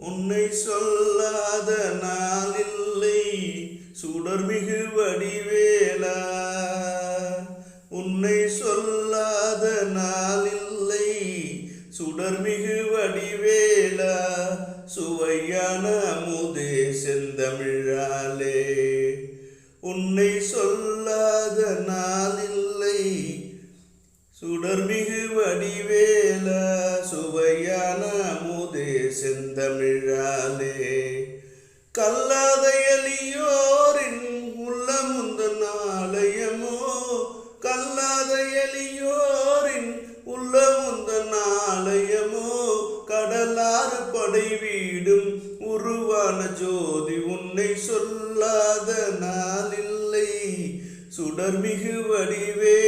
உன்னை சொல்லாத நாளில்லை சுடர்மிகு வடிவேலா. உன்னை சொல்லாத நாளில்லை சுடர்மிகு வடிவேலா. சுவையான அமுதே செந்தமிழாலே. உன்னை சொல்லாத நாளில்லை சுடர்மிகு வடிவேலா. சுவையான அமுதே செந்தமிழாலே. கல்லாத எலியோரின் உள்ளமுந்த நாளையமோ. கல்லாத எலியோரின் உள்ளமுந்த நாளையமோ. கடலாறு படை வீடும் உருவான ஜோதி உன்னை சொல்லாத நாளில்லை. சுடர்மிகு வடிவே.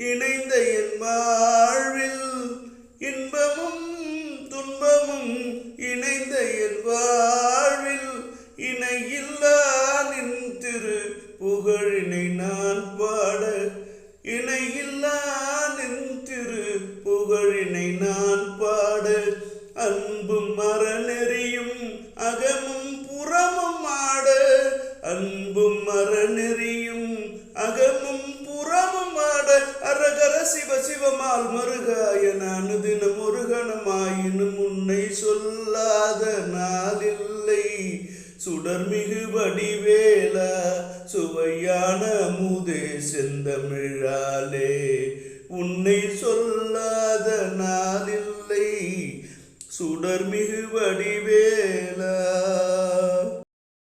இணைந்த என் வாழ்வில் இன்பமும் துன்பமும் இணைந்த என் வாழ்வில் இணையில்லா நின் திரு புகழினை நான் பாட. இணையில்லா நின் திரு புகழினை நான் பாட. அன்பும் மரநெறியும் அகமும் புறமும் ஆட. அன்பும் மரநெறியும் தெய்வமால் மருக என அனுதின முருகனமாயினும் உன்னை சொல்லாத நாளில்லை. சுடர்மிகு வடிவேல சுவையான முதே செந்தமிழாலே. உன்னை சொல்லாத நாளில்லை. சுடர்மிகு வடிவேலா